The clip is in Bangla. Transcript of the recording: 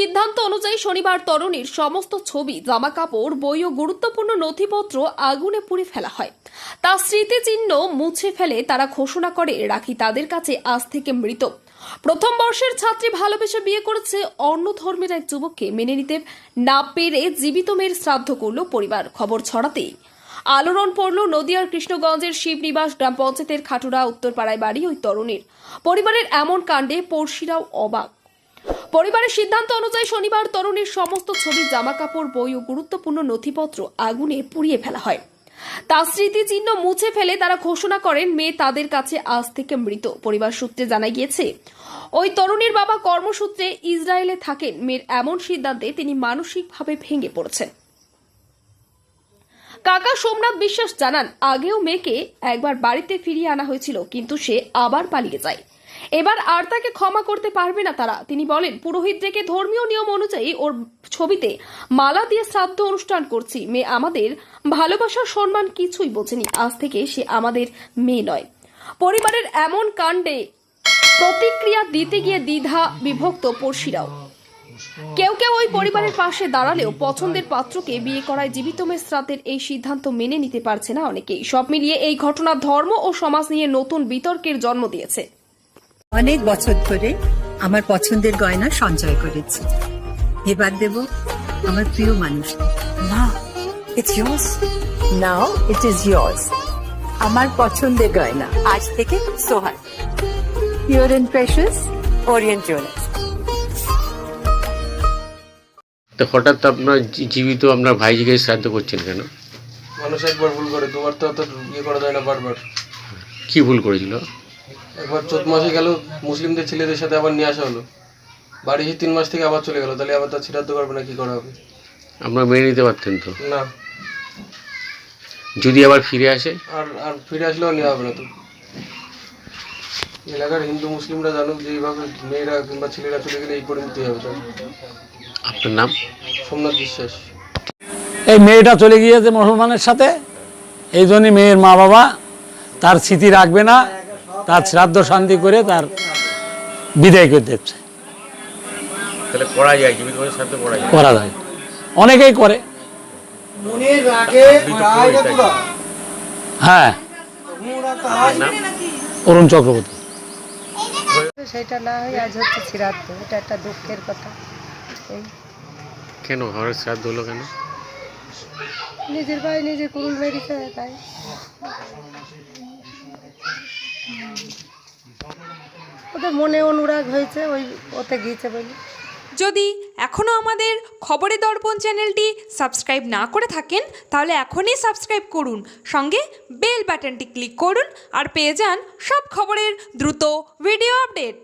সিদ্ধান্ত অনুযায়ী শনিবার তরুণীর সমস্ত ছবি জামা কাপড় বই ও গুরুত্বপূর্ণ নথিপত্র আগুনে পুড়ে ফেলা হয়। তার স্মৃতিচিহ্ন মুছে ফেলে তারা ঘোষণা করে রাখি তাদের কাছে আজ থেকে মৃত। প্রথম বর্ষের ছাত্রী ভালোবেসে বিয়ে করেছে অন্য ধর্মের এক যুবককে। মেনে নিতে না পেরে জীবিত মেয়ের শ্রাদ্ধ করল পরিবার। খবর ছড়াতেই আলোড়ন পড়ল নদিয়ার কৃষ্ণগঞ্জের শিবনিবাস গ্রাম পঞ্চায়েতের খাটুরা উত্তরপাড়ায় বাড়ি ওই তরুণীর। পরিবারের এমন কাণ্ডে পড়শিরাও অবাক। পরিবারের সিদ্ধান্ত অনুযায়ী শনিবার তরুণীর সমস্ত ছবি, জামাকাপড়, বই ও গুরুত্বপূর্ণ নথিপত্র আগুনে পুড়িয়ে ফেলা হয়। তার স্মৃতিচিহ্ন মুছে ফেলে তারা ঘোষণা করেন, মেয়ে তাদের কাছে আজ থেকে মৃত। পরিবার সূত্রে জানা গিয়েছে, ওই তরুণীর বাবা কর্মসূত্রে ইসরায়েলে থাকেন। মেয়ের এমন সিদ্ধান্তে তিনি মানসিকভাবে ভেঙে পড়ছেন। কাকা সোমনাথ বিশ্বাস জানান, আগেও মেয়েকে একবার বাড়িতে ফিরিয়ে আনা হয়েছিল, কিন্তু সে আবার পালিয়ে যায়। এবার আর তাকে ক্ষমা করতে পারবে না তারা। তিনি বলেন, পুরোহিত ডেকে ধর্মীয় নিয়ম অনুযায়ী ওর ছবিতে মালা দিয়ে শ্রাদ্ধ অনুষ্ঠান করছি। মেয়ে আমাদের ভালোবাসার সম্মান কিছুই বোঝেনি। আজ থেকে সে আমাদের মেয়ে নয়। পরিবারের এমন কাণ্ডে প্রতিক্রিয়া দিতে গিয়ে দ্বিধা বিভক্ত পড়শিরাও। কেউ কেউ ওই পরিবারের পাশে দাঁড়ালেও পছন্দের পাত্রকে বিয়ে করায় জীবিত শ্রাদ্ধের এই সিদ্ধান্ত মেনে নিতে পারছে না অনেকেই। সব মিলিয়ে এই ঘটনা ধর্ম ও সমাজ নিয়ে নতুন বিতর্কের জন্ম দিয়েছে। অনেক বছর ধরে আমার পছন্দের গয়না সঞ্চয় করেছি। এবার দেব আমার প্রিয় মানুষ। না it's yours now it is yours আমার পছন্দের গয়না। আজ থেকে Sohan pure and precious orient jewellers তো হঠাৎ আপনার জীবিত আপনার ভাইজিকে শ্রাদ্ধ করছেন কেন? মানুষ একবার ভুল করে দুবার তো অত ইয়ে করা যায় না বারবার। কি ভুল করেছিল? একবার চোদ্দ মাসে গেল মুসলিমদের ছেলেদের সাথে আবার নিয়ে আসা হলো। বাড়ি এসে তিন মাস থেকে আবার চলে গেল তাহলে আবার তার ছিটাদ্দ করবে না কি করা হবে? আপনারা মেনে নিতে পারতেন তো? না। যদি আবার ফিরে আসে? আর আর ফিরে আসলেও নেওয়া হবে না তো। এলাকার হিন্দু মুসলিমরা জানুক যে এইভাবে মেয়েরা কিংবা ছেলেরা চলে গেলে এই পরিণতি হবে তার আপনার নাম? সোমনাথ বিশ্বাস। এই মেয়েটা চলে গিয়েছে মুসলমানের সাথে এই জন্যই মেয়ের মা বাবা তার স্মৃতি রাখবে না। তার শ্রাদ্ধ শান্তি করে তার বিদায় করে দিচ্ছে। তাহলে করা যায় শ্রাদ্ধ করা করা যায়। অনেকেই করে। হ্যাঁ। অরুণ চক্রবর্তী। সেটা না হয় আজ হচ্ছে শ্রাদ্ধ। এটা একটা দুঃখের কথা। কেন? ঘরের শ্রাদ্ধ হলো কেন? নিজের ভাই নিজে কুরুল মেরেছে তাই। ওদের মনে অনুরাগ হয়েছে, ওই ওতে গিয়েছে বলে। যদি এখনও আমাদের খবরে দর্পণ চ্যানেলটি সাবস্ক্রাইব না করে থাকেন, তাহলে এখনই সাবস্ক্রাইব করুন। সঙ্গে বেল বাটনটি ক্লিক করুন আর পেয়ে যান সব খবরের দ্রুত ভিডিও আপডেট।